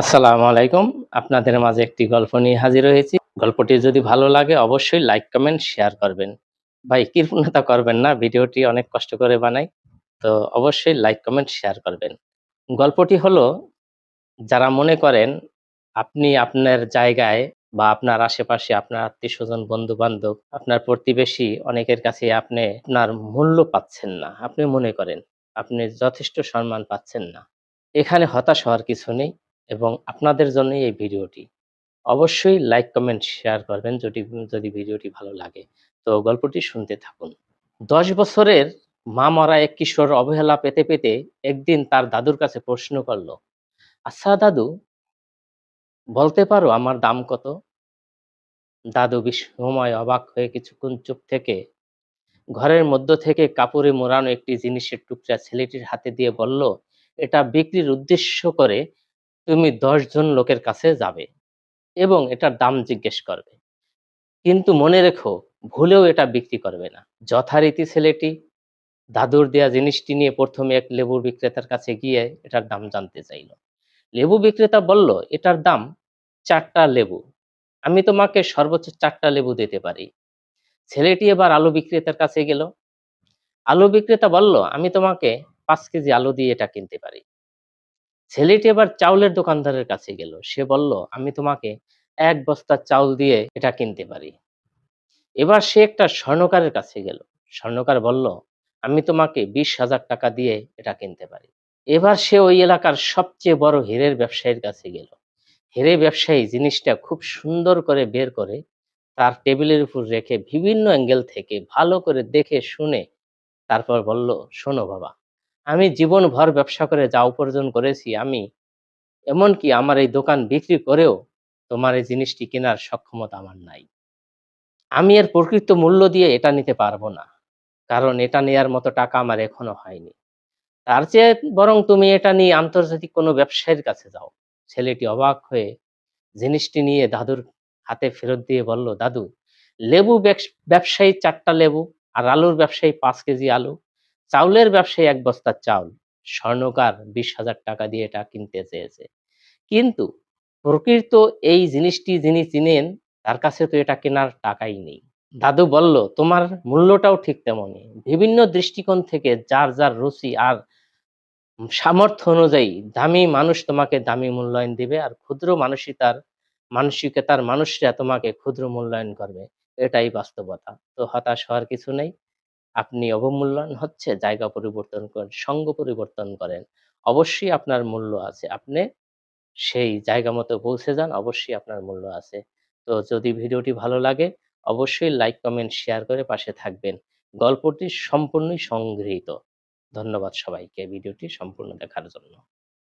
আসসালামু আলাইকুম। আপনাদের মাঝে একটি গল্প নিয়ে হাজির হয়েছি। গল্পটি যদি ভালো লাগে, অবশ্যই লাইক কমেন্ট শেয়ার করবেন। ভাই, কৃপণতা করবেন না, ভিডিওটি অনেক কষ্ট করে বানাই। তো অবশ্যই লাইক কমেন্ট শেয়ার করবেন। গল্পটি হলো, যারা মনে করেন আপনি আপনার জায়গায় বা আপনার আশেপাশে আপনার আত্মীয় স্বজন বন্ধু বান্ধব আপনার প্রতিবেশী, অনেকের কাছে আপনি আপনার মূল্য পাচ্ছেন না। আপনি মনে করেন, আপনি যথেষ্ট সম্মান পাচ্ছেন না। এখানে হতাশ হওয়ার কিছু নেই। এবং আপনাদের জন্যই এই ভিডিওটি। অবশ্যই লাইক কমেন্ট শেয়ার করবেন যদি যদি ভিডিওটি ভালো লাগে। তো গল্পটি শুনতে থাকুন। দশ বছরের মা মরা এক কিশোর অবহেলা পেতে পেতে একদিন তার দাদুর কাছে প্রশ্ন করল আচ্ছা দাদু, বলতে পারো আমার দাম কত? দাদু বিস্ময় অবাক হয়ে কিছুক্ষণ চুপ থেকে, ঘরের মধ্য থেকে কাপড়ে মোড়ানো একটি জিনিসের টুকরা ছেলেটির হাতে দিয়ে বলল, এটা বিক্রির উদ্দেশ্য করে তুমি জন লোকের কাছে যাবে এবং এটার দাম জিজ্ঞেস করবে। কিন্তু মনে রেখো, ভুলেও এটা বিক্রি করবে না। যথারীতি ছেলেটি দাদুর দেয়া জিনিসটি নিয়ে প্রথমে এক লেবুর বিক্রেতার কাছে গিয়ে এটার দাম জানতে চাইল। লেবু বিক্রেতা বলল, এটার দাম চারটা লেবু। আমি তোমাকে সর্বোচ্চ চারটা লেবু দিতে পারি। ছেলেটি এবার আলু বিক্রেতার কাছে গেল। আলু বিক্রেতা বলল, আমি তোমাকে পাঁচ কেজি আলু দিয়ে এটা কিনতে পারি। ছেলেটি এবার চাউলের দোকানদারের কাছে গেল। সে বলল, আমি তোমাকে এক বস্তা চাউল দিয়ে এটা কিনতে পারি। এবার সে একটা স্বর্ণকারের কাছে গেল। স্বর্ণকার বলল, আমি তোমাকে বিশ হাজার টাকা দিয়ে এটা কিনতে পারি। এবার সে ওই এলাকার সবচেয়ে বড় হীরের ব্যবসায়ীর কাছে গেল। হিরে ব্যবসায়ী জিনিসটা খুব সুন্দর করে বের করে তার টেবিলের উপর রেখে বিভিন্ন অ্যাঙ্গেল থেকে ভালো করে দেখে শুনে তারপর বলল, শোনো বাবা আমি জীবনভর ব্যবসা করে যা উপার্জন করেছি, আমি এমনকি আমার এই দোকান বিক্রি করেও তোমার এই জিনিসটি কেনার সক্ষমতা আমার নাই। আমি এর প্রকৃত মূল্য দিয়ে এটা নিতে পারব না, কারণ এটা নেয়ার মতো টাকা আমার এখনও হয়নি। তার চেয়ে বরং তুমি এটা নিয়ে আন্তর্জাতিক কোনো ব্যবসায়ীর কাছে যাও। ছেলেটি অবাক হয়ে জিনিসটি নিয়ে দাদুর হাতে ফেরত দিয়ে বলল, দাদু, লেবু ব্যবসায়ী চারটা লেবু আর আলুর ব্যবসায়ী পাঁচ কেজি আলু। চাউলের ব্যবসায়ী এক বস্তা চাউল, স্বর্ণকার বিশ হাজার টাকা দিয়ে এটা কিনতে চেয়েছে। কিন্তু প্রকৃত এই জিনিসটি যিনি চিনেন, তার কাছে তো এটা কেনার টাকাই নেই। দাদু বলল, তোমার মূল্যটাও ঠিক তেমনই। বিভিন্ন দৃষ্টিকোণ থেকে যার যার রুচি আর সামর্থ্য অনুযায়ী দামি মানুষ তোমাকে দামি মূল্যায়ন দিবে আর ক্ষুদ্র মানুষই তার মানসিকতার মানুষরা তোমাকে ক্ষুদ্র মূল্যায়ন করবে। এটাই বাস্তবতা। তো হতাশ হওয়ার কিছু নেই। আপনি অবমূল্যায়ন হচ্ছে, জায়গা পরিবর্তন করেন, সঙ্গ পরিবর্তন করেন। অবশ্যই আপনার মূল্য আছে। আপনি সেই জায়গা মতো পৌঁছে যান, অবশ্যই আপনার মূল্য আছে। তো যদি ভিডিওটি ভালো লাগে, অবশ্যই লাইক কমেন্ট শেয়ার করে পাশে থাকবেন। গল্পটি সম্পূর্ণই সংগৃহীত। ধন্যবাদ সবাইকে ভিডিওটি সম্পূর্ণ দেখার জন্য।